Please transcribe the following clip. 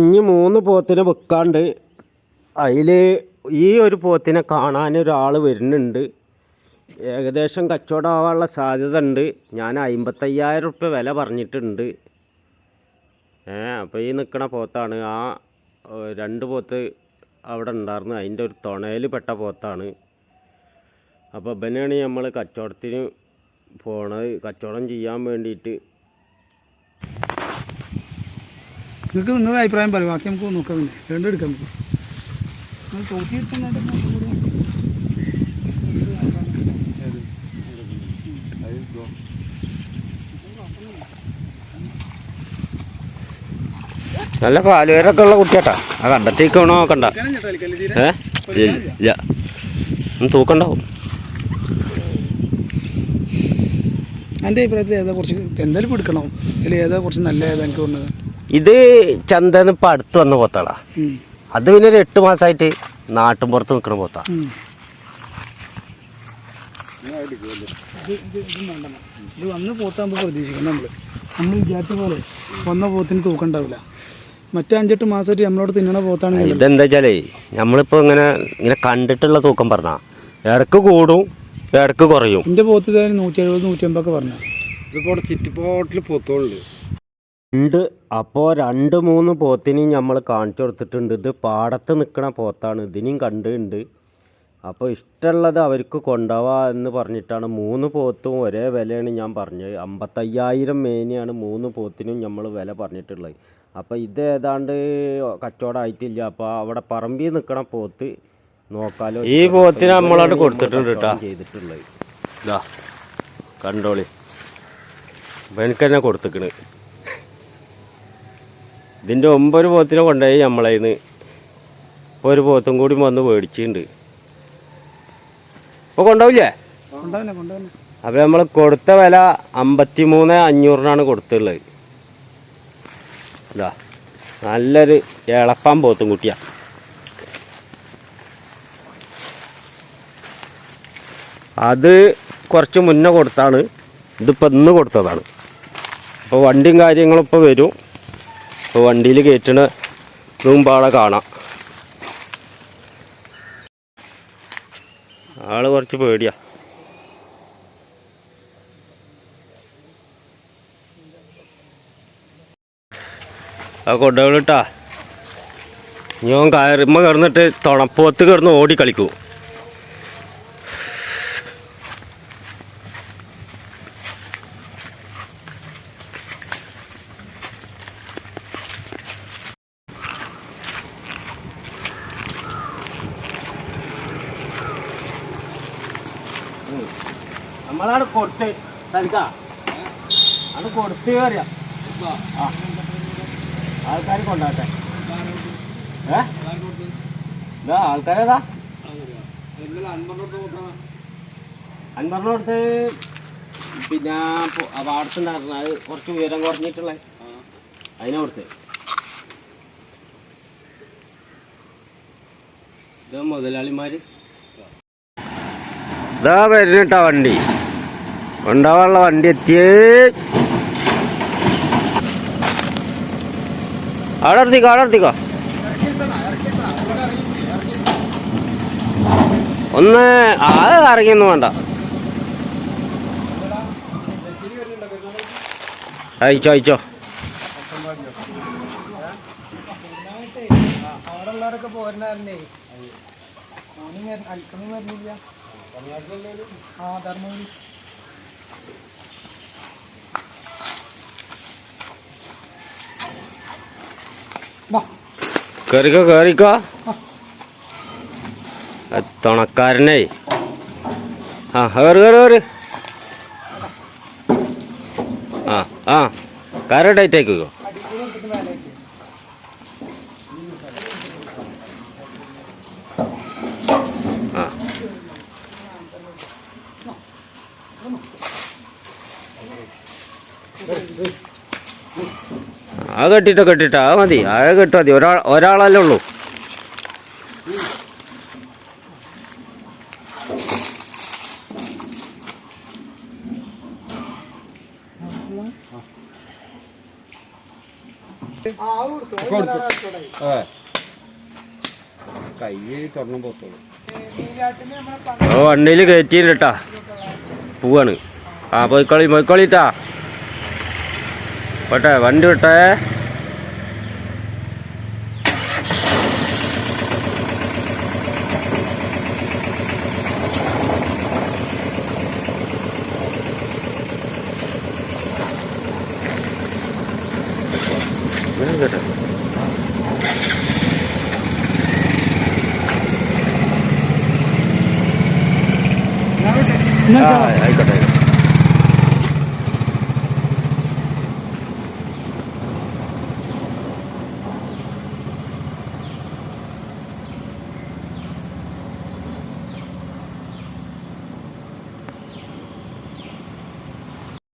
ഇനി മൂന്ന് പോത്തിനെ വെക്കാണ്ട് അതിൽ ഈ ഒരു പോത്തിനെ കാണാൻ ഒരാൾ വരുന്നുണ്ട്. ഏകദേശം കച്ചവടമാവാനുള്ള സാധ്യത ഉണ്ട് ഞാൻ അമ്പത്തയ്യായിരം റുപ്യ വില പറഞ്ഞിട്ടുണ്ട്. ഏ അപ്പോൾ ഈ നിൽക്കുന്ന പോത്താണ്. ആ രണ്ട് പോത്ത് അവിടെ ഉണ്ടായിരുന്നു. അതിന്റെ ഒരു തുണയിൽ പെട്ട പോത്താണ്. അപ്പോൾ ഇവനാണ് നമ്മൾ കച്ചവടത്തിന് പോണത്. കച്ചവടം ചെയ്യാൻ വേണ്ടിയിട്ട് നിങ്ങൾക്ക് നിങ്ങളുടെ അഭിപ്രായം പറയും. ബാക്കി നമുക്ക് നോക്കാം പിന്നെ. രണ്ടും എടുക്കാം നമുക്ക്. നല്ല പാലുവേരൊക്കെ ഉള്ള കുട്ടിയാട്ടാ. ആ കണ്ടെത്തിക്കണോ നോക്കണ്ട ഏ? ഇല്ല തൂക്കണ്ടാവും. എന്റെ അഭിപ്രായത്തിൽ ഏതാ കുറച്ച് എന്തായാലും എടുക്കണം. അതിൽ ഏതാ കുറച്ച് നല്ല ഏതാ എനിക്ക് തോന്നുന്നത്? ഇത് ചന്തന്ന് ഇപ്പം അടുത്ത് വന്ന പോത്താളാ. അത് പിന്നെ ഒരു എട്ട് മാസമായിട്ട് നാട്ടും പുറത്ത് നിൽക്കണ പോത്താ. ഇതെന്താച്ചാലേ ഇത് വന്ന് പോത്താകുമ്പോൾ പ്രതീക്ഷിക്കണം നമ്മൾ നമ്മൾ വിചാരിച്ച പോലെ വന്ന പോത്തിന് തൂക്കം ഉണ്ടാവില്ല. മറ്റേ അഞ്ചെട്ട് മാസമായിട്ട് നമ്മളോട് തിന്നണ പോത്താണെങ്കിൽ ഇതെന്താ വെച്ചാലേ നമ്മളിപ്പോൾ ഇങ്ങനെ ഇങ്ങനെ കണ്ടിട്ടുള്ള തൂക്കം പറഞ്ഞാ. ഇടയ്ക്ക് കൂടും ഇടയ്ക്ക് കുറയും. എന്റെ പോത്ത് നൂറ്റി എഴുപത് നൂറ്റി അമ്പതൊക്കെ പറഞ്ഞു. ഇതിപ്പോൾ ചുറ്റുപാട്ടിൽ പൊത്തോളുണ്ട് ഉണ്ട്. അപ്പോൾ രണ്ട് മൂന്ന് പോത്തിനെയും നമ്മൾ കാണിച്ചു കൊടുത്തിട്ടുണ്ട്. ഇത് പാടത്ത് നിൽക്കുന്ന പോത്താണ്. ഇതിനെയും കണ്ടിട്ടുണ്ട്. അപ്പോൾ ഇഷ്ടമുള്ളത് അവർക്ക് കൊണ്ടുപോവാ എന്ന് പറഞ്ഞിട്ടാണ് മൂന്ന് പോത്തും ഒരേ വിലയാണ് ഞാൻ പറഞ്ഞത്. അമ്പത്തയ്യായിരം മേനിയാണ് മൂന്ന് പോത്തിനും നമ്മൾ വില പറഞ്ഞിട്ടുള്ളത്. അപ്പോൾ ഇത് ഏതാണ്ട് കച്ചവടമായിട്ടില്ല അപ്പോൾ അവിടെ പറമ്പിൽ നിൽക്കണ പോത്ത് നോക്കാലോ. ഈ പോത്തിന് നമ്മളോട് കൊടുത്തിട്ടുണ്ട് കേട്ടോ. ചെയ്തിട്ടുള്ളത്. കണ്ടോളി. എനിക്ക് തന്നെ കൊടുത്തിക്കണ്. ഇതിന്റെ ഒമ്പത് പോത്തിനെ കൊണ്ടുപോയി നമ്മളതിന്ന് ഇപ്പോൾ ഒരു പോത്തും കൂടി വന്ന് മേടിച്ചിട്ടുണ്ട്. ഇപ്പോൾ കൊണ്ടാവില്ലേ അപ്പോൾ നമ്മൾ കൊടുത്ത വില അമ്പത്തി മൂന്ന് അഞ്ഞൂറിനാണ് കൊടുത്തുള്ളത്. ഇതാ നല്ലൊരു എളപ്പാൻ പോത്തും കുട്ടിയാ. അത് കുറച്ച് മുന്നേ കൊടുത്താണ്. ഇതിപ്പോൾ ഇന്ന് കൊടുത്തതാണ്. അപ്പോൾ വണ്ടിയും കാര്യങ്ങളും ഇപ്പോൾ വരും. അപ്പോൾ വണ്ടിയിൽ കയറ്റണ മുമ്പാളെ കാണാം. ആൾ കുറച്ച് പേടിയാ. ആ കൊണ്ടുപോയിട്ടാ ഞാൻ കയറുമ്പോൾ കിടന്നിട്ട് തുണപ്പോത്ത് കിടന്ന് ഓടി കളിക്കൂ നമ്മളാണ് കൊടുത്ത്. സരിക്ക അത് കൊടുത്ത് അറിയാം ആൾക്കാർ കൊണ്ടാട്ടെ. ഏ? ആൾക്കാരേതാ? കൊടുത്ത് പിന്നെ പാടത്തുണ്ടായിരുന്നു അത് കുറച്ച് ഉയരം കുറഞ്ഞിട്ടുള്ള അതിനെ കൊടുത്ത് ഇത് മുതലാളിമാര്. ഇതാ വരുന്നിട്ടാ വണ്ടി. കൊണ്ടാവാനുള്ള വണ്ടി എത്തിയേ. അവിടെ നിർത്തിക്കോ അവിടെ നിർത്തിക്കോ. ഒന്ന് അത് ഇറങ്ങിയൊന്നും വേണ്ട. അയച്ചോ അയച്ചോ. അവിടെ ആ ധർമ്മപുരി കയറിക്കോ കയറിക്കോ തുണക്കാരനെ. ആ കയറി കയറി കയറി ആ ആ കയറി ആ കെട്ടിട്ടോ കെട്ടിട്ടോ ആ മതി. ആ കെട്ടാ മതി. ഒരാൾ ഒരാളല്ലേ ഉള്ളൂ. കൈ തുറന്നു പോത്തോളൂ. വണ്ടിയിൽ കയറ്റിയിട്ടാ പോവാണ്. ആ പോയിക്കോളി പോയിക്കോളിട്ടാ പോട്ടെ വണ്ടി വിട്ടേ. കേട്ടോ? എന്നാ ആ സാർ ആയിക്കോട്ടെ